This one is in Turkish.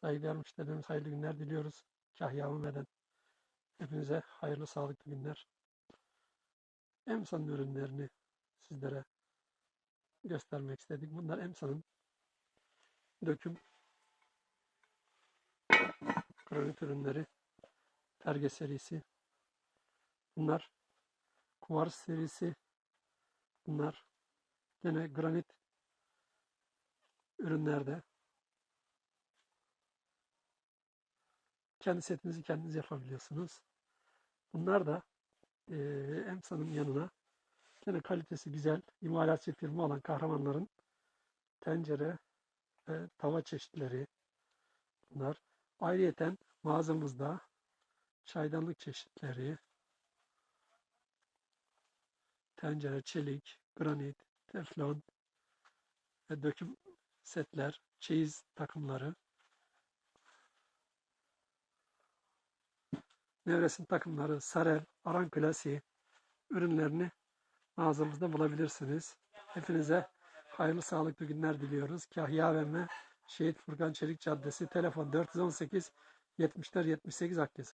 Saygıdeğer müşterilerimiz hayırlı günler diliyoruz. Kahya Mehmet'den. Hepinize hayırlı sağlıklı günler. Emsa'nın ürünlerini sizlere göstermek istedik. Bunlar Emsa'nın döküm granit ürünleri Terge serisi. Bunlar Kuvars serisi. Bunlar gene granit ürünlerde. Kendi setinizi kendiniz yapabiliyorsunuz. Bunlar da eee Emsa'nın yanına gene kalitesi güzel, imalatçı firma olan kahramanların tencere ve tava çeşitleri bunlar. Ayrıyeten mağazamızda çaydanlık çeşitleri, tencere, çelik, granit, teflon ve döküm setler, çeyiz takımları, nevresim takımları, sarel, aran klasiği ürünlerini mağazamızda bulabilirsiniz. Hepinize hayırlı sağlıklı günler diliyoruz. Kahya ve Şehit Furkan Çelik Caddesi, telefon 418 74 78 Akkes.